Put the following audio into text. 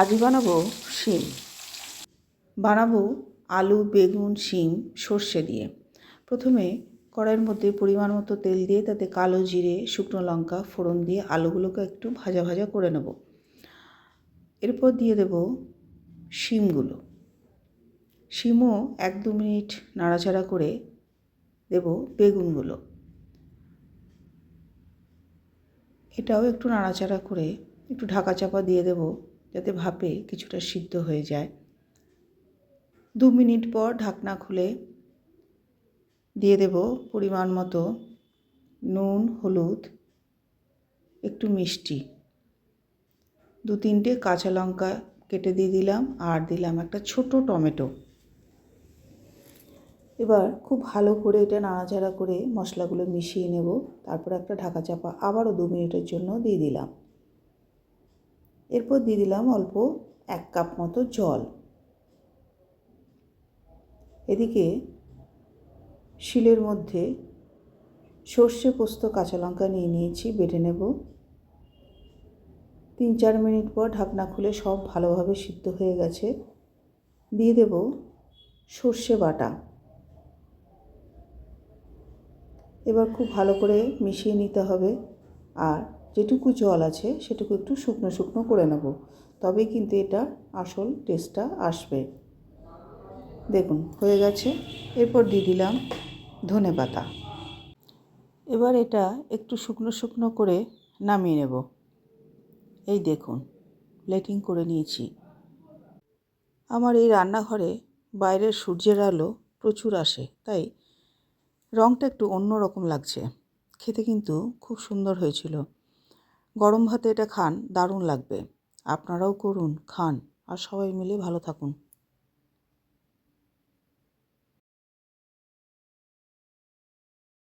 আজ বানাবো শিম। বানাবো আলু, বেগুন, শিম, সর্ষে দিয়ে। প্রথমে কড়াইয়ের মধ্যে পরিমাণ মতো তেল দিয়ে তাতে কালো জিরে, শুকনো লঙ্কা, ফোড়ন দিয়ে আলুগুলোকে একটু ভাজা ভাজা করে নেব। এরপর দিয়ে দেব শিমগুলো। শিমও এক দু মিনিট নাড়াচাড়া করে দেব বেগুনগুলো। এটাও একটু নাড়াচাড়া করে একটু ঢাকা চাপা দিয়ে দেব। যাতে ভাপে কিছুটা সিদ্ধ হয়ে যায়। দু মিনিট পর ঢাকনা খুলে দিয়ে দেব পরিমাণ মতো নুন, হলুদ, একটু মিষ্টি। দু তিনটে কাঁচা লঙ্কা কেটে দিয়ে দিলাম আর দিলাম একটা ছোট টমেটো। এবার খুব ভালো করে এটা নাড়াচাড়া করে মশলাগুলো মিশিয়ে নেব। তারপর একটা ঢাকা চাপা আবারও দু মিনিটের জন্য দিয়ে দিলাম। এরপর দিয়ে দিলাম অল্প এক কাপ মতো জল। এদিকে শিলের মধ্যে সর্ষে পোস্ত, কাঁচা লঙ্কা নিয়ে নিয়েছি, বেটে নেব। তিন চার মিনিট পর ঢাকনা খুলে সব ভালোভাবে সিদ্ধ হয়ে গেছে। দিয়ে দেব সর্ষে বাটা। এবার খুব ভালো করে মিশিয়ে নিতে হবে। আর যেটুকু জল আছে সেটুকু একটু শুকনো শুকনো করে নেব। তবেই কিন্তু এটা আসল টেস্টটা আসবে। দেখুন, হয়ে গেছে। এরপর দিয়ে দিলাম ধনে পাতা। এবার এটা একটু শুকনো শুকনো করে নামিয়ে নেব। এই দেখুন প্লেটিং করে নিয়েছি। আমার এই রান্নাঘরে বাইরের সূর্যের আলো প্রচুর আসে, তাই রঙটা একটু অন্য রকম লাগছে। খেতে কিন্তু খুব সুন্দর হয়েছিল। গরম ভাতে এটা খান দারুণ লাগবে। আপনারাও করুন খান। আর সবাই মিলে ভালো থাকুন।